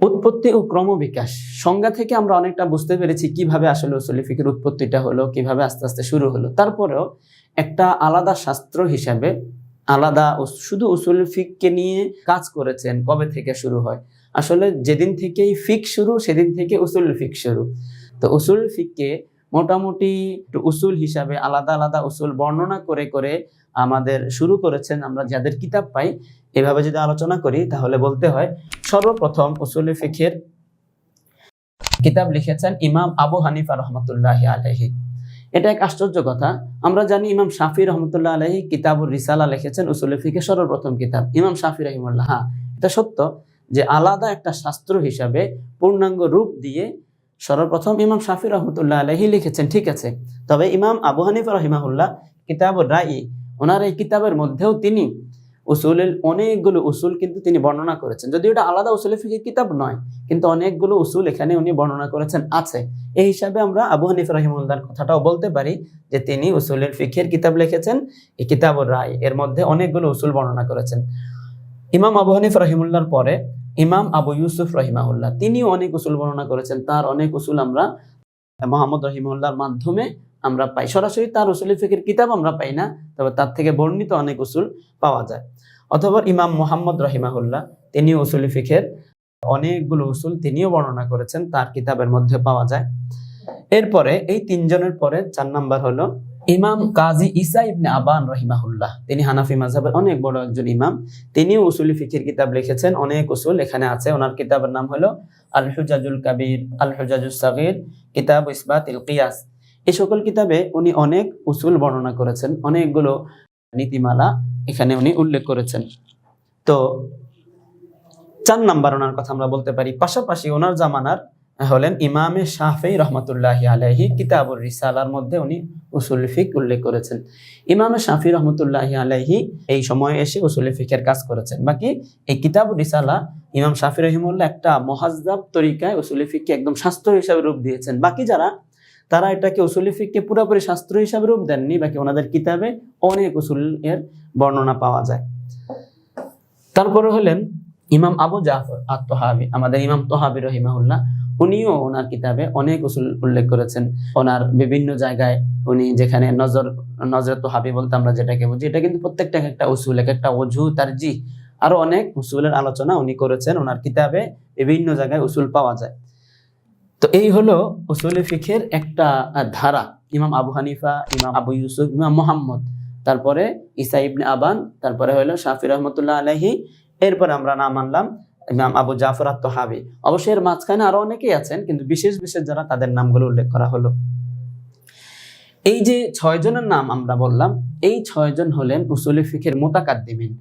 উৎপত্তি ও ক্রমবিকাশ। সংজ্ঞা থেকে আমরা অনেকটা বুঝতে পেরেছি কীভাবে আসলে উসুলি ফিকের উৎপত্তিটা হলো, কীভাবে আস্তে আস্তে শুরু হলো। তারপরেও একটা আলাদা শাস্ত্র হিসাবে আলাদা শুধু উসুল ফিককে নিয়ে কাজ করেছেন কবে থেকে শুরু হয়? আসলে যেদিন থেকেই ফিক শুরু, সেদিন থেকে উসুল ফিক শুরু। তো উসুল ফিককে মোটামুটি উসুল হিসাবে আলাদা আলাদা উসুল বর্ণনা করে করে আমাদের শুরু করেছেন আমরা যাদের কিতাব পাই এভাবে যদি আলোচনা করি, তাহলে বলতে হয়, সর্বপ্রথম উসুল ফিকের কিতাব লিখেছেন ইমাম আবু হানিফা রহমতুল্লাহ আলহি এটা এক আশ্চর্য কথা। আমরা জানি ইমাম শাফি রহমতুল্লাহ আলহি কিতাবুর রিসালা লিখেছেন উসুল ফিকের সর্বপ্রথম কিতাব। ইমাম শাফি রহিমুল্লাহ হ্যাঁ এটা সত্য যে আলাদা একটা শাস্ত্র হিসাবে পূর্ণাঙ্গ রূপ দিয়ে সর্বপ্রথম ইমাম শাফি রহমতুল্লাহ আলহি লিখেছেন, ঠিক আছে। তবে ইমাম আবু হানিফা রহিমাহুল্লাহ কিতাবুর রাই ওনার এই কিতাবের মধ্যেও তিনি উসুলের অনেকগুলো উসুল কিন্তু তিনি বর্ণনা করেছেন। যদিও এটা আলাদা উসুলের ফিকির কিতাব নয়, কিন্তু অনেকগুলো উসুল এখানে উনি বর্ণনা করেছেন আছে। এই হিসাবে আমরা আবু হানিফ রহিমুল্লাহর কথাটাও বলতে পারি যে তিনি উসুলের ফিকের কিতাব লিখেছেন এই কিতাবুর রায়। এর মধ্যে অনেকগুলো উসুল বর্ণনা করেছেন। ইমাম আবু হানিফ রহিমুল্লাহর পরে ইমাম আবু ইউসুফ রহিমাহুল্লাহ, তিনিও অনেক উসুল বর্ণনা করেছেন। তার অনেক উসুল আমরা মোহাম্মদ রহিমুল্লাহর মাধ্যমে আমরা পাই। সরাসরি তার উসুল ফিকের কিতাব আমরা পাই না, তবে তার থেকে বর্ণিত অনেক উসুল পাওয়া যায়। অথবা ইমাম মোহাম্মদ রহিমাহুল্লাহ, তিনিও উসুল ফিকের, অনেকগুলো উসুল তিনিও বর্ণনা করেছেন, তার কিতাবের মধ্যে পাওয়া যায়। এরপরে এই তিনজনের পরে চার নাম্বার হলো ইমাম কাজী ইসা ইবনে আবান রহিমাহুল্লাহ। তিনি হানাফি মাযহাবের অনেক বড় একজন ইমাম। তিনিও উসুলি ফিকির কিতাব লিখেছেন, অনেক উসুল এখানে আছে। ওনার কিতাবের নাম হলো আল হুজাজুল কাবির আল হুজাজুল সাগির, কিতাব ইসবাত ইল কিয়াস। এই সকল কিতাবে উনি অনেক উসুল বর্ণনা করেছেন, অনেকগুলো নীতিমালা এখানে উনি উল্লেখ করেছেন। তো চার নাম্বার ওনার কথা আমরা বলতে পারি, পাশাপাশি ওনার জামানার হলেন ইমামে শাফি রহমতুল্লাহ আলাইহি কিতাবুর রিসালার মধ্যে উনি উসুল ফিক উল্লেখ করেছেন। ইমামে শাফি রহমতুল্লাহ আলাইহি এই সময়ে এসে উসুল ফিকের কাজ করেছেন। বাকি এই কিতাবুর রিসালা ইমাম শাফি রহিমুল্লাহ একটা মহাজদাব তরিকায় উসুল ফিককে একদম শাস্ত্র হিসাবে রূপ দিয়েছেন। বাকি যারা তারা এটাকে উসুল ফিককে পুরোপুরি শাস্ত্র হিসাবে রূপ দেননি, বাকি ওনাদের কিতাবে অনেক উসুল এর বর্ণনা পাওয়া যায়। তারপরে হলেন ইমাম আবু জাফর আর তোহাবি আমাদের ইমাম তোহাবি রহিমাহুল্লাহ, উনিও ওনার কিতাবে অনেক উসুল উল্লেখ করেছেন। ওনার বিভিন্ন জায়গায় উনি যেখানে নজর নজর তোহাবি বলতে আমরা যেটাকে বুঝি, এটা কিন্তু প্রত্যেকটা একটা উসুল, এক একটা অজু তার জি আরও অনেক উসুলের আলোচনা উনি করেছেন। ওনার কিতাবে বিভিন্ন জায়গায় উসুল পাওয়া যায়। তো এই হলো উসুলে ফিখের একটা ধারা। ইমাম আবু হানিফা, ইমাম আবু ইউসুফ, ইমাম মোহাম্মদ। তারপরে ইসা ইবনে আবান, তারপরে হলো শাফি রহমতুল্লাহ আলাইহি। এরপরে আমরা নাম আনলাম ইমাম আবু জাফর আত্মহাবি অবশ্যই এর মাঝখানে আরও অনেকেই আছেন, কিন্তু বিশেষ বিশেষ যারা তাদের নামগুলো উল্লেখ করা হলো। এই যে ছয় জনের নাম আমরা বললাম, এই ছয়জন হলেন উসুলি ফিখের মোতাকাদ্দিমিন।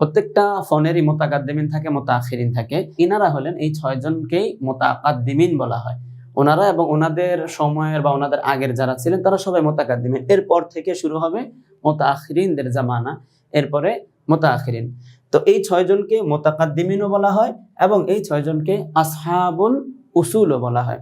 প্রত্যেকটা ফোনেরই মোতাকাদ্দিমিন থাকে মোতাখিরিন থাকে। ইনারা হলেন এই ছয়জনকেই মোতাকাদ্দিমিন বলা হয়। ওনারা এবং ওনাদের সময়ের বা ওনাদের আগের যারা ছিলেন, তারা সবাই মোতাকাদ্দিমিন। এরপর থেকে শুরু হবে মোতাখিরিনদের জামানা, এরপরে মোতাখিরিন তো এই ছয়জনকে মোতাকাদ্দিমিনও বলা হয় এবং এই ছয়জনকে আসহাবুল উসুলও বলা হয়।